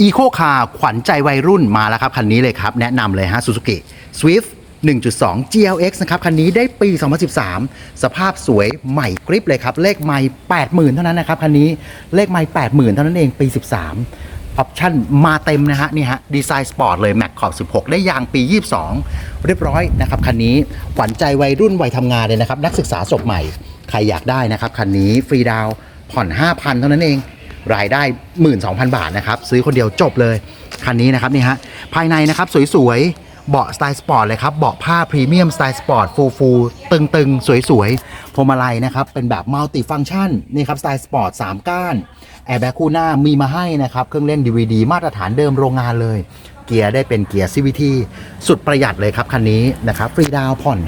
อีโคคาร์ขวัญใจวัยรุ่นมาแล้วครับคันนี้เลยครับแนะนำเลยฮะ Suzuki Swift 1.2 GLX นะครับคันนี้ได้ปี 2013 สภาพสวยใหม่กริปเลยครับ เลขไม่80,000 เท่านั้นนะครับคันนี้เลขไม่80,000 เท่านั้นเองปี 13ออปชั่นมาเต็มนะฮะนี่ฮะดีไซน์สปอร์ตเลย แม็กขอบ16 ได้ยางปี 22 เรียบร้อยนะครับคันนี้ขวัญใจวัยรุ่นวัยทำงานเลยนะครับ นักศึกษาจบใหม่ ใครอยากได้นะครับคันนี้ฟรีดาวผ่อน 5,000 เท่านั้นเอง รายได้ 12,000 บาทนะครับ ซื้อคนเดียวจบเลย คันนี้นะครับนี่ฮะภายในนะครับสวยๆ เบาะสไตล์สปอร์ตเลยครับ เบาะผ้าพรีเมียมสไตล์สปอร์ตฟูฟูตึงๆ สวยๆพวงมาลัยนะครับ เป็นแบบมัลติฟัง c t ชันนี่ครับสไตล์สปอร์ต3ก้านแอร์แบ็กคู่หน้ามีมาให้นะครับ เครื่องเล่น DVD มาตรฐานเดิมโรงงานเลยเกียร์ได้เป็นเกียร์ CVT สุดประหยัดเลยครับคันนี้นะครับฟรีดาวผ่อน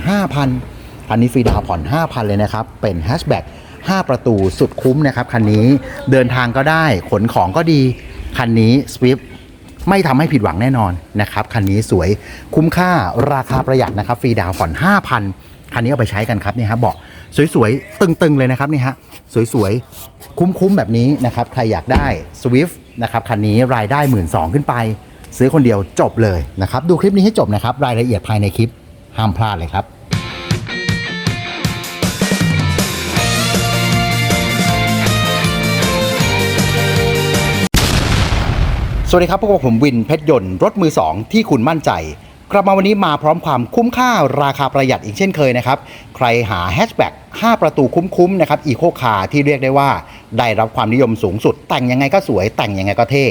5,000คันนี้ฟรีดาวผ่อน 5,000 เลยนะครับ เป็นแฮชแบ็ก 5 ประตูสุดคุ้มนะครับคันนี้เดินทางก็ได้ขนของก็ดี คันนี้ Swift ไม่ทำให้ผิดหวังแน่นอนนะครับคันนี้สวยคุ้มค่าราคาประหยัดนะครับฟรีดาวน์ผ่อน5,000 คันนี้เอาไปใช้กันครับนี่ฮะเบาะสวยๆ ตึงๆ เลยนะครับนี่ฮะสวยๆ คุ้มๆ แบบนี้นะครับ ใครอยากได้ Swift นะครับคันนี้รายได้ 1 2ื่นขึ้นไป ซื้อคนเดียวจบเลยนะครับ ดูคลิปนี้ให้จบนะครับ รายละเอียดภายในคลิปห้ามพลาดเลยครับ สวัสดีครับพวกบผมวินเพชรยนต์รถมือ 2 ที่คุณมั่นใจ กลับมาวันนี้มาพร้อมความคุ้มค่าราคาประหยัดอีกเช่นเคยนะครับ ใครหาแฮชแบ็ก5ประตูคุ้มๆนะครับอีโคคาร์ที่เรียกได้ว่า ได้รับความนิยมสูงสุด แต่งยังไงก็สวยแต่งยังไงก็เท่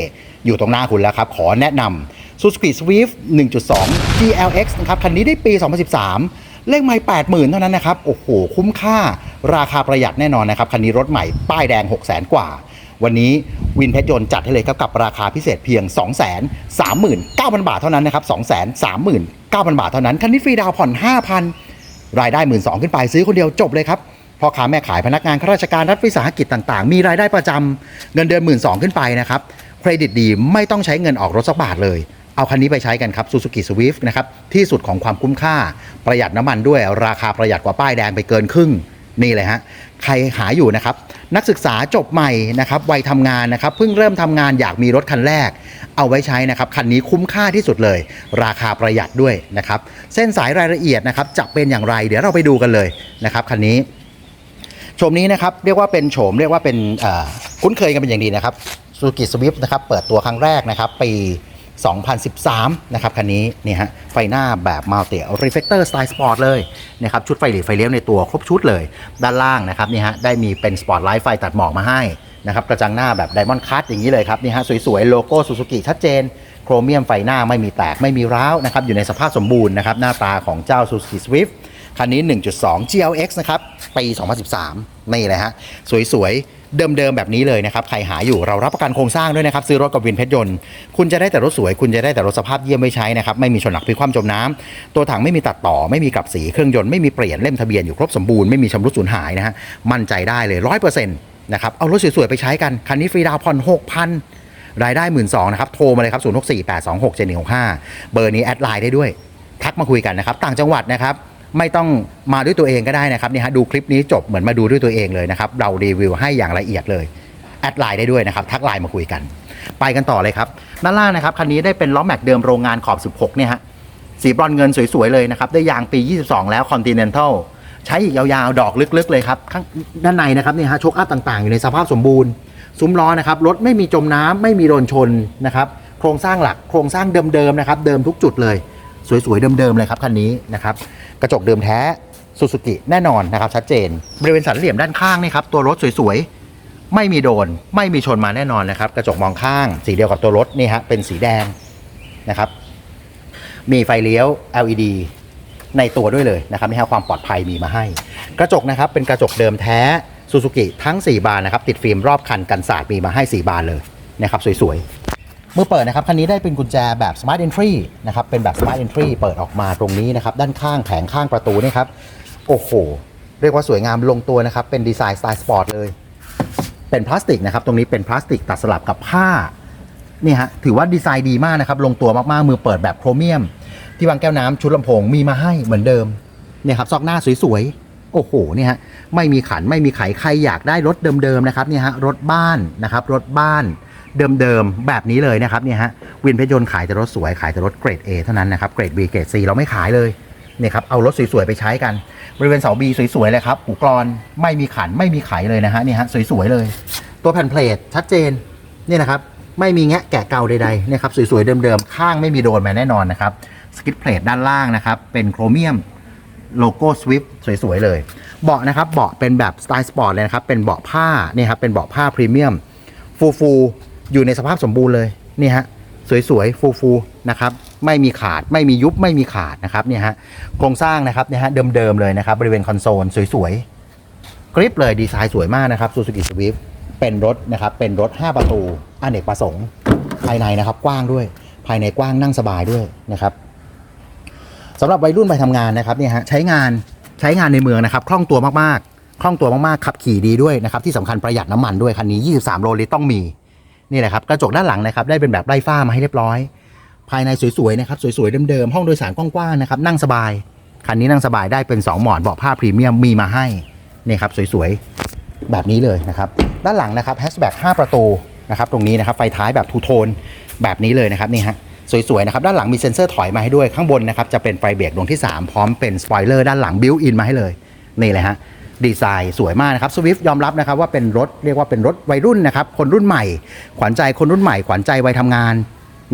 อยู่ตรงหน้าคุณแล้วครับ ขอแนะนำ Suzuki Swift 1.2 GLX นะครับคันนี้ได้ปี 2013เลขไม่80,000เท่านั้นนะครับ โอ้โห คุ้มค่า ราคาประหยัดแน่นอนนะครับ คันนี้รถใหม่ ป้ายแดง 600,000 กว่า วันนี้วินเพชรยนต์จัดให้เลยครับกับราคาพิเศษเพียง 2 3 9 0 0 0 บาทเท่านั้นนะครับ 2 3 9 0 0 0 บาทเท่านั้น คันนี้ฟรีดาวผ่อน 5,000 รายได้ 1 2ื่นขึ้นไปซื้อคนเดียวจบเลยครับพ่อค้าแม่ขายพนักงานข้าราชการรัฐวิสาหกิจต่างๆ มีรายได้ประจำเงินเดือน1 2ื่นสองขึ้นไปนะครับเครดิตดีไม่ต้องใช้เงินออกรถสักบาทเลย เอาคันนี้ไปใช้กันครับ Suzuki Swift นะครับที่สุดของความคุ้มค่าประหยัดน้ำมันด้วยราคาประหยัดกว่าป้ายแดงไปเกินครึ่งนี่เลยฮะ ใครหาอยู่นะครับ นักศึกษาจบใหม่นะครับวัยทำงานนะครับ เพิ่งเริ่มทำงานอยากมีรถคันแรก เอาไว้ใช้นะครับ คันนี้คุ้มค่าที่สุดเลย ราคาประหยัดด้วยนะครับ เส้นสายรายละเอียดนะครับจะเป็นอย่างไร เดี๋ยวเราไปดูกันเลยนะครับคันนี้โฉมนี้นะครับเรียกว่าเป็นโฉมเรียกว่าเป็นคุ้นเคยกันเป็นอย่างดีนะครับ Suzuki Swift นะครับเปิดตัวครั้งแรกนะครับปี 2013 นะครับคันนี้นี่ฮะไฟหน้าแบบมัลติ reflector style sport เลยนะครับชุดไฟหลีไฟเลี้ยวในตัวครบชุดเลย ด้านล่างนะครับนี่ฮะได้มีเป็นสปอร์ตไลท์ไฟตัดหมอกมาให้นะครับกระจังหน้าแบบไดมอนด์คัตอย่างนี้เลยครับนี่ฮะสวยๆ โลโก้ซูซูกิชัดเจน โครเมียมไฟหน้าไม่มีแตกไม่มีร้าวนะครับอยู่ในสภาพสมบูรณ์นะครับหน้าตาของเจ้า Suzuki Swift คันนี้ 1.2 GLX นะครับปี 2013 นี่เลยฮะสวยๆ เดิมๆแบบนี้เลยนะครับใครหาอยู่เรารับประกันโครงสร้างด้วยนะครับซื้อรถกับวินเพชรยนต์คุณจะได้แต่รถสวย คุณจะได้แต่รถสภาพเยี่ยมไม่ใช้นะครับไม่มีชนหนักพิกคว่ำจมน้ำตัวถังไม่มีตัดต่อไม่มีกลับสีเครื่องยนต์ไม่มีเปลี่ยนเล่มทะเบียนอยู่ครบสมบูรณ์ไม่มีชำรุดสูญหายนะฮะมั่นใจได้เลยร้อยเปอร์เซ็นต์นะครับเอารถสวยๆไปใช้กันคันนี้ฟรีดาวผ่อน6,000รายได้1 2ื่นสองนะครับโทรมาเลยครับ0 6 4 8 2 6 7 1 6 5เบอร์นี้แอดไลน์ได้ด้วย ทักมาคุยกันนะครับต่างจังหวัดนะครับ ไม่ต้องมาด้วยตัวเองก็ได้นะครับนี่ฮะดูคลิปนี้จบเหมือนมาดูด้วยตัวเองเลยนะครับ เรารีวิวให้อย่างละเอียดเลยแอดไลน์ได้ด้วยนะครับ ทักไลน์มาคุยกัน ไปกันต่อเลยครับ ด้านล่างนะครับคันนี้ได้เป็นล้อแม็กเดิมโรงงานขอบ 16 เนี่ยฮะสีบรอนเงินสวย ๆ เลยนะครับ ได้ยางปี 22 แล้ว Continental ใช้อีกยาวๆ ดอกลึกๆ เลยครับ ข้างด้านในนะครับเนี่ยฮะโชคอัพต่างๆ อยู่ในสภาพสมบูรณ์ ซุ้มล้อนะครับรถไม่มีจมน้ำไม่มีโดนชนนะครับโครงสร้างหลักโครงสร้างเดิมๆนะครับเดิมทุกจุดเลย สวยๆเดิมๆเลยครับคันนี้นะครับ กระจกเดิมแท้ซูซูกิแน่นอนนะครับชัดเจน บริเวณสันเหลี่ยมด้านข้างนี่ครับตัวรถสวยๆ ไม่มีโดน ไม่มีชนมาแน่นอนนะครับ กระจกมองข้าง สีเดียวกับตัวรถนี่ฮะเป็นสีแดงนะครับ มีไฟเลี้ยว LED ในตัวด้วยเลยนะครับนี่ฮะความปลอดภัยมีมาให้ กระจกนะครับเป็นกระจกเดิมแท้ซูซูกิทั้ง 4 บานนะครับติดฟิล์มรอบคันกันสาดมีมาให้ 4 บานเลยนะครับสวยๆ เมื่อเปิดนะครับคันนี้ได้เป็นกุญแจแบบ Smart Entry นะครับเป็นแบบ Smart Entry เปิดออกมาตรงนี้นะครับด้านข้างแผงข้างประตูนี่ครับโอ้โหเรียกว่าสวยงามลงตัวนะครับเป็นดีไซน์สไตล์สปอร์ตเลย เป็นพลาสติกนะครับตรงนี้เป็นพลาสติกตัดสลับกับผ้านี่ฮะถือว่าดีไซน์ดีมากนะครับลงตัวมากๆมือเปิดแบบโครเมียม ที่วางแก้วน้ำชุดลำโพงมีมาให้เหมือนเดิมเนี่ยครับซอกหน้าสวยๆ โอ้โหเนี่ยฮะไม่มีขันไม่มีไขใครอยากได้รถเดิมๆนะครับเนี่ยฮะรถบ้านนะครับรถบ้าน เดิมๆ แบบนี้เลยนะครับเนี่ยฮะวินเพชรยนต์ขายแต่รถสวยขายแต่รถเกรด A เท่านั้นนะครับเกรด B เกรด C เราไม่ขายเลยเนี่ยครับเอารถสวยๆไปใช้กัน บริเวณเสา B สวยๆเลยครับหูกรอนไม่มีขันไม่มีไขเลยนะฮะนี่ฮะสวยๆเลย ตัวแผ่นเพลทชัดเจนนี่นะครับไม่มีแงะแกะเก่าใดๆเนี่ยครับสวยๆเดิมๆข้างไม่มีโดนมาแน่นอนนะครับสกิทเพลทด้านล่างนะครับเป็นโครเมียมโลโก้สวิฟสวยๆเลย เบาะนะครับเบาะเป็นแบบสไตล์สปอร์ตเลยนะครับเป็นเบาะผ้านี่ครับเป็นเบาะผ้าพรีเมียมฟูฟู อยู่ในสภาพสมบูรณ์เลยนี่ฮะสวยๆฟูฟูนะครับไม่มีขาดไม่มียุบไม่มีขาดนะครับเนี่ยฮะโครงสร้างนะครับเนี่ยฮะเดิมๆเลยนะครับบริเวณคอนโซลสวยๆกริปเลยดีไซน์สวยมากนะครับ Suzuki Swift เป็นรถนะครับเป็นรถ 5 ประตูอเนกประสงค์ภายในนะครับกว้างด้วย ภายในกว้างนั่งสบายด้วยนะครับสำหรับวัยรุ่นไปทำงานนะครับเนี่ยฮะใช้งานใช้งานในเมืองนะครับคล่องตัวมากๆคล่องตัวมากๆขับขี่ดีด้วยนะครับที่สำคัญประหยัดน้ำมันด้วยคันนี้ 23 โลลิตรต้องมี นี่แหละครับกระจกด้านหลังนะครับได้เป็นแบบไร้ฝ้ามาให้เรียบร้อย ภายในสวยๆนะครับสวยๆเดิมๆห้องโดยสารกว้างๆนะครับนั่งสบายคันนี้นั่งสบายได้เป็น 2 หมอนเบาะผ้าพรีเมียมมีมาให้นี่ครับสวยๆแบบนี้เลยนะครับด้านหลังนะครับแฮชแบ็ก5ประตูนะครับตรงนี้นะครับไฟท้ายแบบทูโทนแบบนี้เลยนะครับนี่ฮะสวยๆนะครับด้านหลังมีเซ็นเซอร์ถอยมาให้ด้วยข้างบนนะครับจะเป็นไฟเบรกดวงที่ 3 พร้อมเป็นสปอยเลอร์ด้านหลังบิวอินมาให้เลยนี่เลยฮะ ดีไซน์สวยมากนะครับสวิฟยอมรับนะครับว่าเป็นรถเรียกว่าเป็นรถวัยรุ่นนะครับ คนรุ่นใหม่ ขวัญใจคนรุ่นใหม่ ขวัญใจวัยทำงาน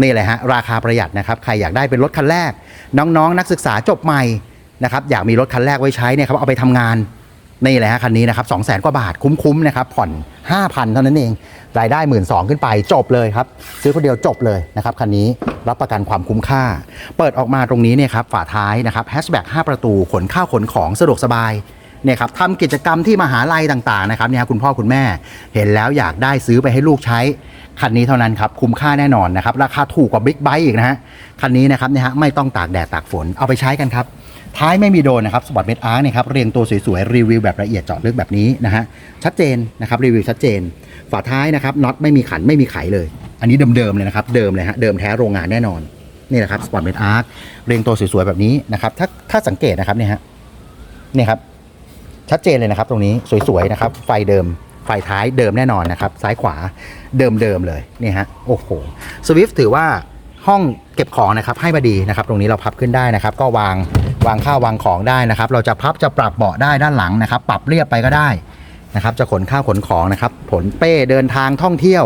นี่เลยฮะราคาประหยัดนะครับใครอยากได้เป็นรถคันแรก น้องๆ นักศึกษาจบใหม่นะครับอยากมีรถคันแรกไว้ใช้เนี่ยครับเอาไปทำงานนี่แหละฮะคันนี้นะครับสองแสนกว่าบาทคุ้มๆนะครับผ่อน 5,000 เท่านั้นเอง รายได้1 2ื่นสขึ้นไปจบเลยครับ ซื้อคนเดียวจบเลยนะครับคันนี้รับประกันความคุ้มค่า เปิดออกมาตรงนี้เนี่ยครับฝาท้ายนะครับแฮชแบ็ก5ประตูขนข้าวขนของสะดวกสบาย เนี่ยครับทำกิจกรรมที่มหาลัยต่างๆนะครับเนี่ยคุณพ่อคุณแม่เห็นแล้วอยากได้ซื้อไปให้ลูกใช้ คันนี้เท่านั้นครับ คุ้มค่าแน่นอนนะครับ ราคาถูกกว่าบิ๊กไบค์อีกนะฮะคันนี้นะครับเนี่ยฮะไม่ต้องตากแดดตากฝนเอาไปใช้กันครับท้ายไม่มีโดนนะครับสปอร์ตเมดอาร์เนี่ยครับเรียงตัวสวยๆ รีวิวแบบละเอียดเจาะลึกแบบนี้นะฮะชัดเจนนะครับรีวิวชัดเจน ฝาท้ายนะครับน็อตไม่มีขันไม่มีไขเลย อันนี้เดิมๆเลยนะครับเดิมเลยฮะเดิมแท้โรงงานแน่นอนนี่แหละครับสปอร์ตเมดอาร์เรียงตัวสวยๆแบบนี้นะครับถ้าถ้าสังเกตนะครับเนี่ยฮะเนี่ยครับ ชัดเจนเลยนะครับตรงนี้สวยๆนะครับ ไฟเดิมไฟท้ายเดิมแน่นอนนะครับ ซ้ายขวาเดิมๆเลยนี่ฮะโอ้โหสวิฟถือว่าห้องเก็บของนะครับให้มาดีนะครับ ตรงนี้เราพับขึ้นได้นะครับ ก็วางวางข้าววางของได้นะครับ เราจะพับจะปรับเบาะได้ด้านหลังนะครับ ปรับเรียบไปก็ได้นะครับ จะขนข้าวขนของนะครับ ผลเป้เดินทางท่องเที่ยว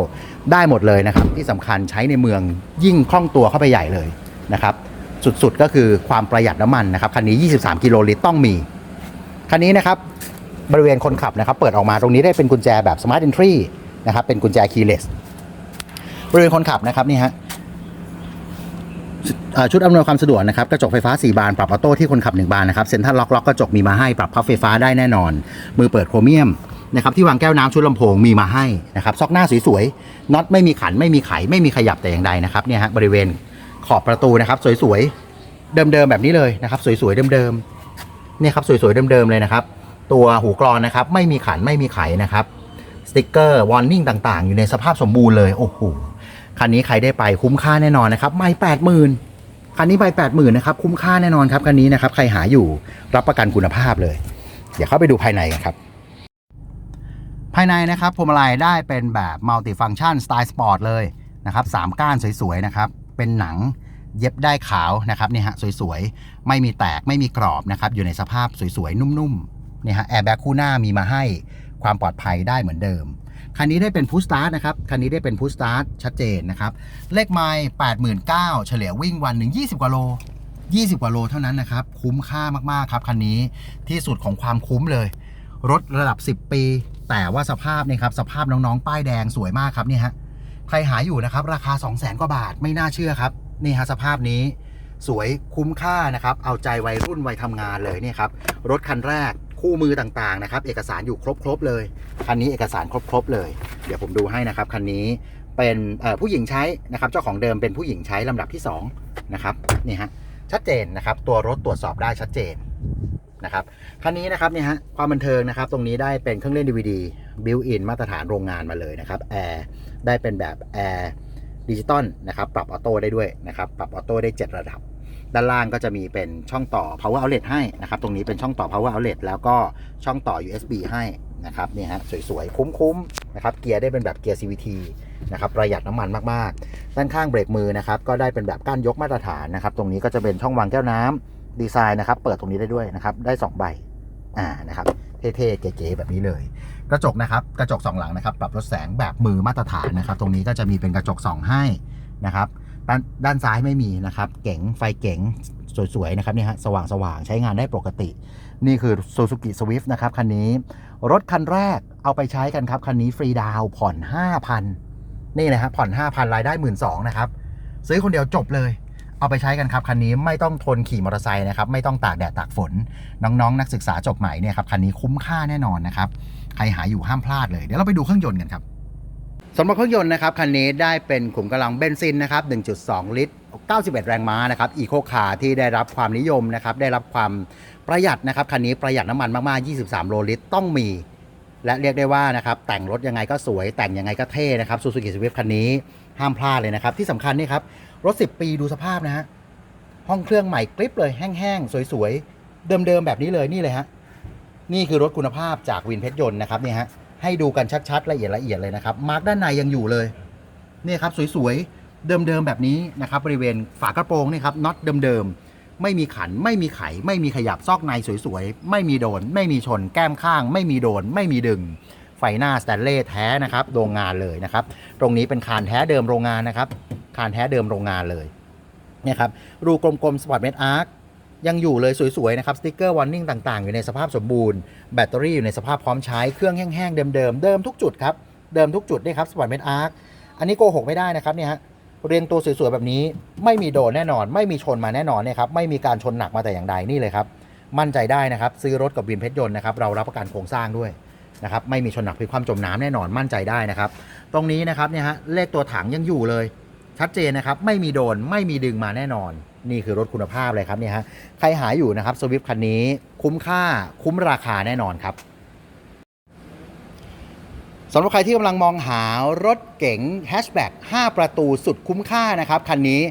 ได้หมดเลยนะครับ ที่สำคัญใช้ในเมืองยิ่งคล่องตัวเข้าไปใหญ่เลยนะครับ สุดๆก็คือความประหยัดน้ำมันนะครับคันนี้ 23 กิโลลิตรต้องมีคันนี้นะครับ บริเวณคนขับนะครับเปิดออกมาตรงนี้ได้เป็นกุญแจแบบ Smart Entry นะครับเป็นกุญแจ keyless บริเวณคนขับนะครับนี่ฮะชุดอำนวยความสะดวกนะครับกระจกไฟฟ้า 4 บาน ปรับออโต้ที่คนขับ 1 บานนะครับเซ็นทรัลล็อกล็อกกระจกมีมาให้ปรับพับไฟฟ้าได้แน่นอน มือเปิดโครเมียมนะครับที่วางแก้วน้ำชุดลำโพงมีมาให้นะครับซอกหน้าสวยๆน็อตไม่มีขันไม่มีไขไม่มีขยับแต่อย่างใดนะครับเนี่ยฮะบริเวณขอบประตูนะครับสวยๆเดิมๆแบบนี้เลยนะครับ สวยๆเดิมๆเนี่ยครับสวยๆเดิมๆเลยนะครับ ตัวหูกรอนนะครับ ไม่มีขันไม่มีไขนะครับสติกเกอร์วอร์นิ่งต่างๆ อยู่ในสภาพสมบูรณ์เลย โอ้โหคันนี้ใครได้ไปคุ้มค่าแน่นอนนะครับไม่แปดหมื่นคันนี้ไปแปดหมื่นนะครับคุ้มค่าแน่นอนครับคันนี้นะครับใครหาอยู่รับประกันคุณภาพเลย เดี๋ยวเข้าไปดูภายในกันครับ ภายในนะครับพวงมาลัยได้เป็นแบบมัลติฟัง c t ชันสไตล์สปอร์ตเลยนะครับสามก้านสวยๆนะครับเป็นหนังเย็บได้ขาวนะครับนี่ฮะสวยๆ ไม่มีแตกไม่มีกรอบนะครับอยู่ในสภาพสวยๆ นุ่มๆ เนี่ยฮะแอร์แบ็กคู่หน้ามีมาให้ความปลอดภัยได้เหมือนเดิม คันนี้ได้เป็นพุ s สตาร์ทนะครับ คันนี้ได้เป็นพุ s สตาร์ทชัดเจนนะครับ เลขไมล์แปดหมื่นเก้าเฉลี่ยวิ่งวันหนึ่งยี่สิบกว่าโล 20 กว่าโลเท่านั้นนะครับ คุ้มค่ามากๆครับคันนี้ที่สุดของความคุ้มเลย รถระดับ 10 ปี แต่ว่าสภาพนี่ครับสภาพน้องๆ ป้ายแดงสวยมากครับนี่ฮะใครหาอยู่นะครับ ราคา 2 0 0 0 0 0 กว่าบาทไม่น่าเชื่อครับนี่ฮะสภาพนี้สวยคุ้มค่านะครับ เอาใจวัยรุ่นวัยทำงานเลยเนี่ยครับ รถคันแรก คู่มือต่างๆนะครับ เอกสารอยู่ครบๆเลย คันนี้เอกสารครบๆเลย เดี๋ยวผมดูให้นะครับคันนี้เป็นผู้หญิงใช้นะครับ เจ้าของเดิมเป็นผู้หญิงใช้ลำดับที่สองนะครับนี่ฮะชัดเจนนะครับ ตัวรถตรวจสอบได้ชัดเจนนะครับคันนี้นะครับเนี่ยฮะความบันเทิงนะครับ ตรงนี้ได้เป็นเครื่องเล่น DVD บิวอินมาตรฐานโรงงานมาเลยนะครับแอร์ได้เป็นแบบแอร์ดิจิตอลนะครับ ปรับออโต้ได้ด้วยนะครับ ปรับออโต้ได้ 7 ระดับ ด้านล่างก็จะมีเป็นช่องต่อ power outlet ให้นะครับ ตรงนี้เป็นช่องต่อ power outlet แล้วก็ช่องต่อ USB ให้นะครับนี่ฮะสวยๆ คุ้มๆนะครับเกียร์ได้เป็นแบบเกียร์ CVT นะครับประหยัดน้ำมันมากๆ ด้านข้างเบรกมือนะครับก็ได้เป็นแบบก้านยกมาตรฐานนะครับ ตรงนี้ก็จะเป็นช่องวางแก้วน้ำดีไซน์นะครับ เปิดตรงนี้ได้ด้วยนะครับ ได้ 2 ใบอ่านะครับเท่ๆเก๋ๆแบบนี้เลย กระจกนะครับกระจกสองหลังนะครับ ปรับลดแสงแบบมือมาตรฐานนะครับ ตรงนี้ก็จะมีเป็นกระจกสองให้นะครับ ด้านด้านซ้ายไม่มีนะครับ เก๋งไฟเก๋งสวยๆนะครับนี่ฮะสว่างๆ ใช้งานได้ปกติ นี่คือ Suzuki Swift นะครับคันนี้ รถคันแรกเอาไปใช้กันครับ คันนี้ฟรีดาวผ่อน 5,000 นี่นะฮะผ่อน 5,000 รายได้ 1 2ื่นนะครับ ซื้อคนเดียวจบเลย เอาไปใช้กันครับ คันนี้ไม่ต้องทนขี่มอเตอร์ไซค์นะครับ ไม่ต้องตากแดดตากฝน น้องๆนนักศึกษาจบใหม่เนี่ยครับคันนี้คุ้มค่าแน่นอนนะครับ ใครหาอยู่ห้ามพลาดเลยเดี๋ยวเราไปดูเครื่องยนต์กันครับ สำหรับเครื่องยนต์นะครับคันนี้ได้เป็นขุมกำลังเบนซินนะครับ 1.2 ลิตร 91 แรงม้านะครับอีโคคาร์ที่ได้รับความนิยมนะครับได้รับความประหยัดนะครับคันนี้ประหยัดน้ำมันมากๆ 23 โลลิตรต้องมี และเรียกได้ว่านะครับแต่งรถยังไงก็สวย แต่งยังไงก็เท่นะครับ Suzuki Swift คันนี้ห้ามพลาดเลยนะครับที่สำคัญนี่ครับรถ 10 ปีดูสภาพนะฮะห้องเครื่องใหม่กริปเลยแห้งๆสวยๆเดิมๆแบบนี้เลยนี่เลยฮะนี่คือรถคุณภาพจากวินเพชรยนต์นะครับนี่ฮะ ให้ดูกันชัดๆ ละเอียดละเอียดเลยนะครับ มาร์กด้านในยังอยู่เลยนี่ครับสวยๆ เดิมๆ แบบนี้นะครับบริเวณฝากระโปรงนี่ครับน็อตเดิมๆ ไม่มีขันไม่มีไข ไม่มีขยับซอกในสวยๆ ไม่มีโดน ไม่มีชน แก้มข้าง ไม่มีโดน ไม่มีดึง ไฟหน้าสแตนเลสแท้นะครับโรงงานเลยนะครับ ตรงนี้เป็นคานแท้เดิมโรงงานนะครับคานแท้เดิมโรงงานเลยเนี่ยครับรูกลมๆสปอร์ตเมดอาร์ค ยังอยู่เลยสวยๆนะครับสติ๊กเกอร์วอร์นิ่งต่างๆ อยู่ในสภาพสมบูรณ์แบตเตอรี่อยู่ในสภาพพร้อมใช้เครื่องแห้งๆ เดิมๆ เดิมทุกจุดครับ เดิมทุกจุดนี่ครับสปอร์ตเมดอาร์คอันนี้โกหกไม่ได้นะครับเนี่ยฮะเรียงตัวสวยๆแบบนี้ไม่มีโดนแน่นอน ไม่มีชนมาแน่นอนเนี่ยครับไม่มีการชนหนักมาแต่อย่างใดนี่เลยครับมั่นใจได้นะครับซื้อรถกับวินเพชรยนต์นะครับเรารับประกันโครงสร้างด้วยนะครับไม่มีชนหนักพลิกความจมน้ำแน่นอนมั่นใจได้นะครับ ตรงนี้นะครับเนี่ยฮะเลขตัวถังยังอยู่เลย ชัดเจนนะครับ ไม่มีโดนไม่มีดึงมาแน่นอน นี่คือรถคุณภาพเลยครับเนี่ยฮะใครหาอยู่นะครับสวิฟคันนี้คุ้มค่าคุ้มราคาแน่นอนครับสำหรับใครที่กำลังมองหารถเก๋งแฮชแบ็ก5 ประตูสุดคุ้มค่านะครับ คันนี้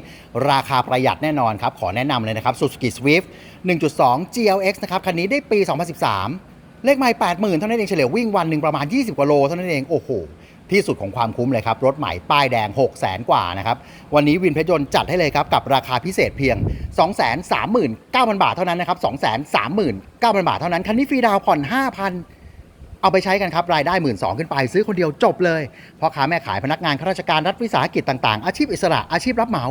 ราคาประหยัดแน่นอนครับ ขอแนะนำเลยนะครับ Suzuki Swift 1.2 GLX นะครับ คันนี้ได้ปี 2013 เลขไม่80,000 เท่านั้นเองเฉลี่ยวิ่งวันหนึ่งประมาณ 20 กว่าโลเท่านั้นเอง โอ้โห ที่สุดของความคุ้มเลยครับ รถใหม่ป้ายแดง 6 0 0 0 0กว่านะครับ วันนี้วินเพชรยนต์จัดให้เลยครับ กับราคาพิเศษเพียง 239,000 บาทเท่านั้นนะครับ 239,000 บาทเท่านั้น คันนี้ฟรีดาวผ่อน 5,000เอาไปใช้กันครับ รายได้1 2ื่นสขึ้นไปซื้อคนเดียวจบเลยพ่อค้าแม่ขายพนักงานข้าราชการรัฐวิสาหกิจต่างๆ อาชีพอิสระอาชีพรับเหมา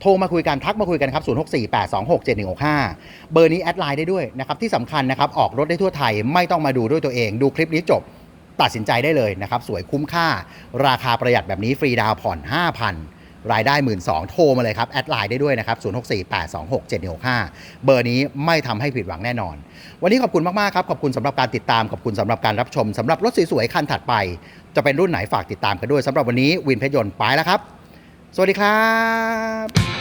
โทรมาคุยกันทักมาคุยกันครับ 0648267165 เบอร์นี้แอดไลน์ได้ด้วยนะครับที่สำคัญนะครับออกรถได้ทั่วไทยไม่ต้องมาดูด้วยตัวเอง ดูคลิปนี้จบ ตัดสินใจได้เลยนะครับ สวยคุ้มค่า ราคาประหยัดแบบนี้ฟรีดาวผ่อน 5,000 รายได้ 1 2ื่นโทรมาเลยครับ แอดไลน์ได้ด้วยนะครับ 0648267165 เบอร์นี้ไม่ทำให้ผิดหวังแน่นอน วันนี้ขอบคุณมาก ๆ ครับ ขอบคุณสำหรับการติดตาม ขอบคุณสำหรับการรับชมสำหรับรถสวยๆคันถัดไป จะเป็นรุ่นไหนฝากติดตามกันด้วยสำหรับวันนี้วินเพชรยนต์ไปแล้วครับ สวัสดีครับ